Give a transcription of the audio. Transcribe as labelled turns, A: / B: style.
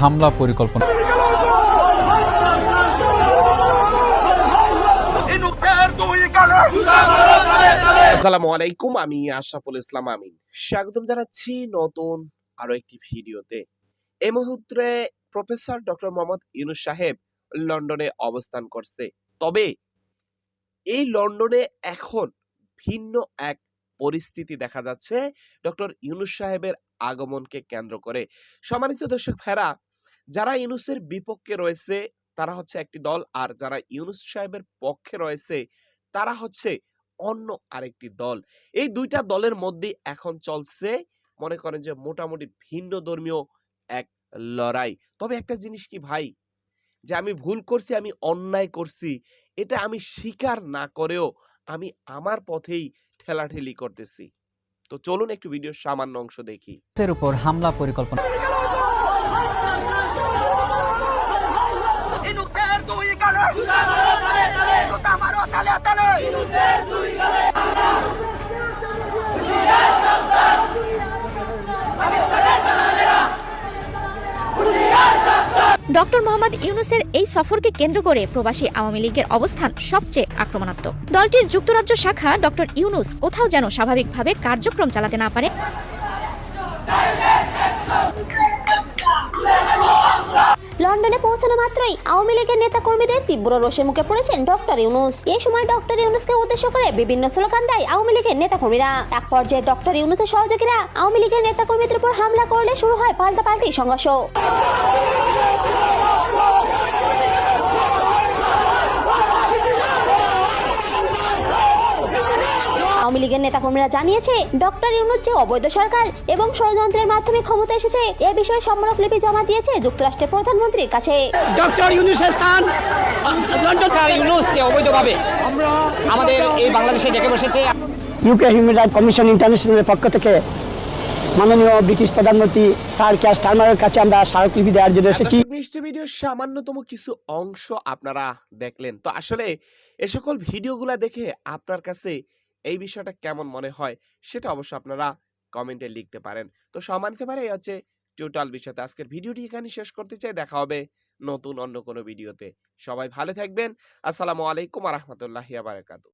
A: হামলা পরিকল্পনা।
B: আসসালামু আলাইকুম, আমি আশরাফুল ইসলাম আমিন। স্বাগতম জানাচ্ছি নতুন আরও একটি ভিডিওতে। এই মুহূর্তে প্রফেসর ডক্টর মোহাম্মদ ইউনুস সাহেব লন্ডনে অবস্থান করছে। তবে এই লন্ডনে এখন ভিন্ন এক পরিস্থিতি দেখা যাচ্ছে। ডক্টর ইউনুস সাহেবের আগমনকে কেন্দ্র করে। সম্মানিত দর্শক ফেরা যারা ইউনুসের বিপক্ষে রয়েছে, তারা হচ্ছে একটি দল, আর যারা ইউনুস সাহেবের পক্ষে রয়েছে, তারা হচ্ছে অন্য আরেকটি দল। এই দুইটা দলের মধ্যে এখন চলছে, মনে করেন যে মোটামুটি ভিন্ন ধর্মীয় এক লড়াই। তবে একটা জিনিস কি ভাই? যে আমি ভুল করছি, আমি অন্যায় করছি, এটা আমি স্বীকার না করেও আমি আমার পথেই ঠেলাঠেলি করতেছি। তো চলুন একটু ভিডিওর সামান্য অংশ দেখি।
A: উপর হামলা পরিকল্পনা
C: ডক্টর মোহাম্মদ ইউনুসের এই সফরকে কেন্দ্র করে প্রবাসী আওয়ামী লীগের অবস্থান সবচেয়ে আক্রমণাত্মক। দলটির যুক্তরাজ্য শাখা ডক্টর ইউনুস কোথাও যেন স্বাভাবিকভাবে কার্যক্রম চালাতে না পারে।
D: লন্ডনে পৌঁছানো মাত্রই আওয়ামী লীগের নেতা কর্মীদের তীব্র রোষের মুখে পড়েছেন ডক্টর ইউনুস। এই সময় ডক্টর ইউনুসকে উদ্দেশ্য করে বিভিন্ন স্লোগান দেয় আওয়ামী লীগের নেতা কর্মীরা এক পর্যায়ে ডক্টর ইউনুসের সহযোগীরা আওয়ামী লীগের নেতা কর্মীদের উপর হামলা করলে শুরু হয় পাল্টাপাল্টি সংঘর্ষ। আওয়ামী লীগের নেতাকর্মীরা জানিয়েছে ডক্টর ইউনুস যে অবৈধ সরকার এবং ষড়যন্ত্রের মাধ্যমে ক্ষমতা এসেছে এ বিষয়ে সম্মরকলিপি জমা দিয়েছে যুক্তরাষ্ট্রের প্রধানমন্ত্রীর কাছে।
E: ডক্টর ইউনুসের স্থান? লন্ডন
F: স্যার ইউনুস যে অবৈধভাবে আমাদের এই বাংলাদেশে ডেকে বসেছে।
E: ইউকে হিউম্যান রাইট কমিশন ইন্টারন্যাশনালের পক্ষ থেকে মাননীয় ব্রিটিশ প্রধানমন্ত্রী স্যার ক্যাশ টার্মারের কাছে আমরা স্মারকলিপি দেওয়ার জন্য এসেছি।
B: নিশ্চয় ভিডিওর সামান্যতম কিছু অংশ আপনারা দেখলেন। তো আসলে এ সকল ভিডিওগুলা দেখে আপনার কাছে এই বিষয়টা কেমন মনে হয় সেটা অবশ্য আপনারা কমেন্টে লিখতে পারেন। তো সম্মানিত পারে এই হচ্ছে টোটাল বিষয়তে আজকের ভিডিওটি এখানে শেষ করতে চাই। দেখা হবে নতুন অন্য কোনো ভিডিওতে সবাই ভালো থাকবেন। আসসালামু আলাইকুম রহমতুল্লাহ বারাকাতু